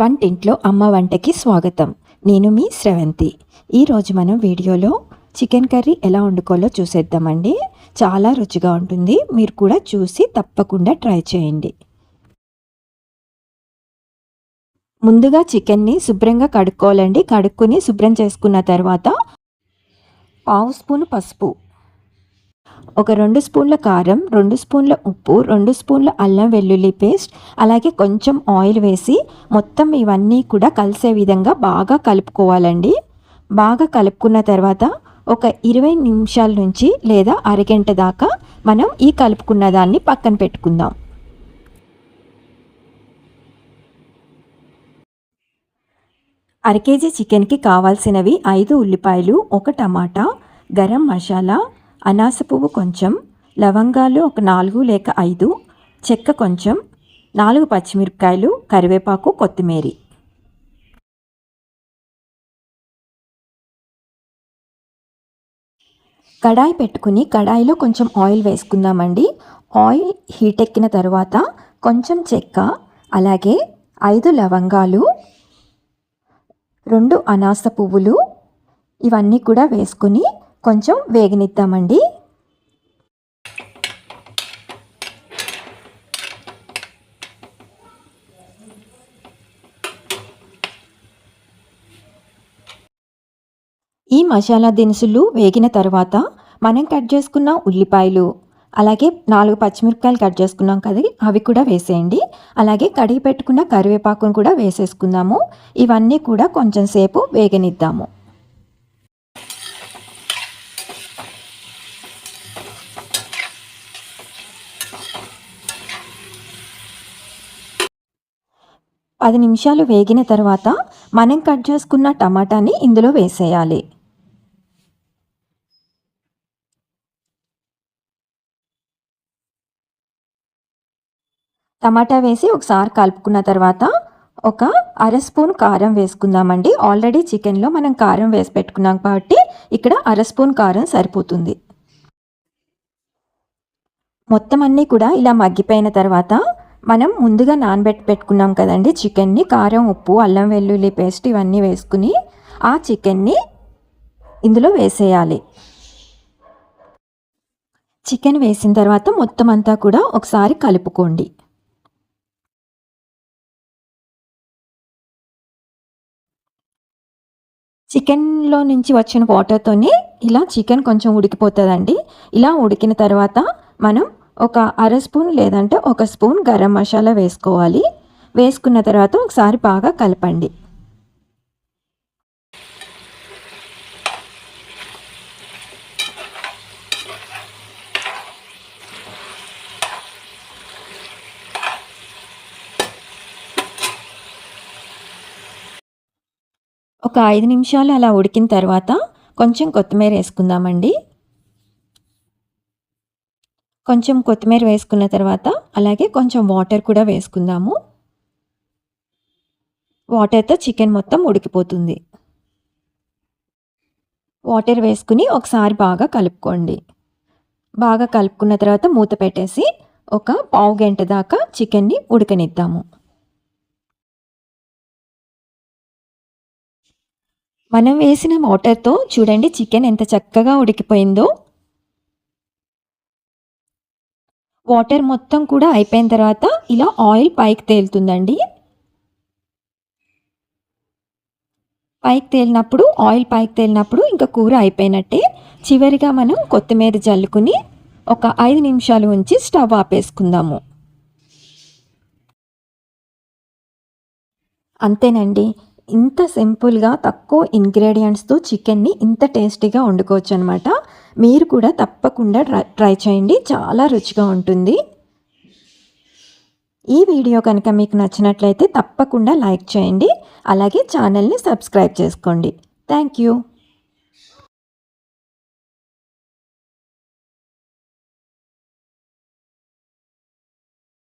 వంటింట్లో అమ్మ వంటకి స్వాగతం. నేను మీ స్రవంతి ఈరోజు మనం వీడియోలో చికెన్ కర్రీ ఎలా వండుకోవాలో చూసేద్దామండి. చాలా రుచిగా ఉంటుంది. మీరు కూడా చూసి తప్పకుండా ట్రై చేయండి. ముందుగా చికెన్ని శుభ్రంగా కడుక్కోవాలండి. కడుక్కుని శుభ్రం చేసుకున్న తర్వాత పావు స్పూన్ పసుపు. ఒక రెండు స్పూన్ల కారం రెండు స్పూన్ల ఉప్పు రెండు స్పూన్ల అల్లం వెల్లుల్లి పేస్ట్ అలాగే కొంచెం ఆయిల్ వేసి మొత్తం ఇవన్నీ కూడా కలిసే విధంగా బాగా కలుపుకోవాలండి. బాగా కలుపుకున్న తర్వాత ఒక ఇరవై నిమిషాల నుంచి లేదా అరగంట దాకా మనం ఈ కలుపుకున్న దాన్ని పక్కన పెట్టుకుందాం. అర కేజీ చికెన్కి కావాల్సినవి ఐదు ఉల్లిపాయలు ఒక టమాటా గరం మసాలా అనాస పువ్వు కొంచెం లవంగాలు ఒక నాలుగు లేక ఐదు చెక్క కొంచెం నాలుగు పచ్చిమిరపకాయలు కరివేపాకు కొత్తిమీర. కడాయి పెట్టుకుని కడాయిలో కొంచెం ఆయిల్ వేసుకుందామండి. ఆయిల్ హీట్ ఎక్కిన తర్వాత కొంచెం చెక్క అలాగే ఐదు లవంగాలు రెండు అనాస పువ్వులు ఇవన్నీ కూడా వేసుకుని కొంచెం వేగనిద్దామండి. ఈ మసాలా దినుసులు వేగిన తర్వాత మనం కట్ చేసుకున్న ఉల్లిపాయలు అలాగే నాలుగు పచ్చిమిరపకాయలు కట్ చేసుకున్నాం కదా అవి కూడా వేసేయండి. అలాగే కడిగి పెట్టుకున్న కరివేపాకును కూడా వేసేసుకుందాము. ఇవన్నీ కూడా కొంచెం సేపు వేగనిద్దాము. పది నిమిషాలు వేగిన తర్వాత మనం కట్ చేసుకున్న టమాటాని ఇందులో వేసేయాలి. టమాటా వేసి ఒకసారి కలుపుకున్న తర్వాత ఒక అర స్పూన్ కారం వేసుకుందామండి. ఆల్రెడీ చికెన్లో మనం కారం వేసి పెట్టుకున్నాం కాబట్టి ఇక్కడ అర స్పూన్ కారం సరిపోతుంది. మొత్తం అన్నీ కూడా ఇలా మగ్గిపోయిన తర్వాత మనం ముందుగా నానబెట్టి పెట్టుకున్నాం కదండి చికెన్ని. కారం ఉప్పు అల్లం వెల్లుల్లి పేస్ట్ ఇవన్నీ వేసుకుని ఆ చికెన్ని ఇందులో వేసేయాలి. చికెన్ వేసిన తర్వాత మొత్తం అంతా కూడా ఒకసారి కలుపుకోండి. చికెన్లో నుంచి వచ్చిన వాటర్తోనే ఇలా చికెన్ కొంచెం ఉడికిపోతుందండి. ఇలా ఉడికిన తర్వాత మనం ఒక అర స్పూన్ లేదంటే ఒక స్పూన్ గరం మసాలా వేసుకోవాలి. వేసుకున్న తర్వాత ఒకసారి బాగా కలపండి. ఒక ఐదు నిమిషాలు అలా ఉడికిన తర్వాత కొంచెం కొత్తిమీర వేసుకుందామండి. కొంచెం కొత్తిమీర వేసుకున్న తర్వాత అలాగే కొంచెం వాటర్ కూడా వేసుకుందాము. వాటర్తో చికెన్ మొత్తం ఉడికిపోతుంది. వాటర్ వేసుకుని ఒకసారి బాగా కలుపుకోండి. బాగా కలుపుకున్న తర్వాత మూత పెట్టేసి ఒక పావు గంట దాకా చికెన్ని ఉడకనిద్దాము. మనం వేసిన వాటర్తో చూడండి చికెన్ ఎంత చక్కగా ఉడికిపోయిందో. వాటర్ మొత్తం కూడా అయిపోయిన తర్వాత ఇలా ఆయిల్ పైకి తేలుతుందండి. పైకి తేలినప్పుడు ఆయిల్ పైకి తేలినప్పుడు ఇంకా కూర అయిపోయినట్టే. చివరిగా మనం కొత్తిమీర జల్లుకుని ఒక ఐదు నిమిషాలు ఉంచి స్టవ్ ఆపేసుకుందాము. అంతేనండి. ఇంత సింపుల్గా తక్కువ ఇంగ్రీడియంట్స్తో చికెన్ని ఇంత టేస్టీగా వండుకోవచ్చు అనమాట మీరు కూడా తప్పకుండా ట్రై చేయండి. చాలా రుచిగా ఉంటుంది. ఈ వీడియో కనుక మీకు నచ్చినట్లయితే తప్పకుండా లైక్ చేయండి. అలాగే ఛానల్ని సబ్స్క్రైబ్ చేసుకోండి. Thank you